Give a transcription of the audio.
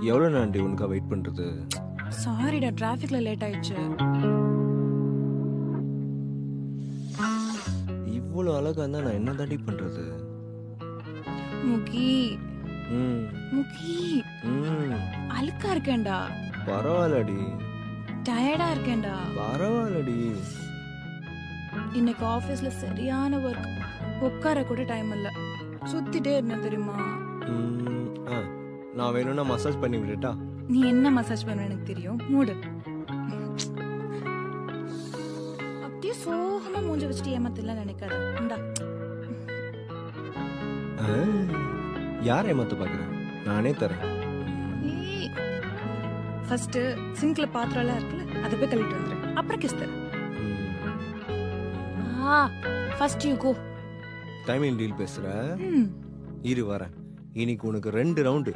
எவ்வளோ நாண்டி உனக்கா வெயிட் பண்ணுறது சாரிடா டிராஃபிக்ல லேட் ஆயிடுச்சு. இவ்வளோ அழகா இருந்தா நான் என்ன தாண்டி பண்ணுறது முகி. ம். முகி. ம். அழுக்கா இருக்கேன்டா. பரவாயில்லடி. டயர்டா இருக்கேன்டா. பரவாயில்லடி. இன்னைக்கு ஆபீஸ்ல சரியான ஒர்க் உட்கார கூட டைம் இல்ல. சுத்திட்டே இருந்தேன் தெரியுமா? ம், ஆ. நான் வேணும்னா மசாஜ் பண்ணி விடட்டா? நீ என்ன மசாஜ் பண்ண எனக்கு தெரியும். மூடு. அப்படியே சோகமா மூஞ்ச வச்சுட்டு ஏமாத்தலாம் நினைக்காத. இந்தா. யார் ஏமாத்த பார்க்குறேன் நானே தரேன். ஃபர்ஸ்ட் சிங்க்ல பாத்திரம் எல்லாம் இருக்குல்ல அதை போய் கழுவிட்டு வந்துரு. அப்புறம் கிஸ் தரேன். ஆ first you go timing deal பேசுகிற ம். இரு வரேன். இன்னைக்கு உனக்கு ரெண்டு ரவுண்டு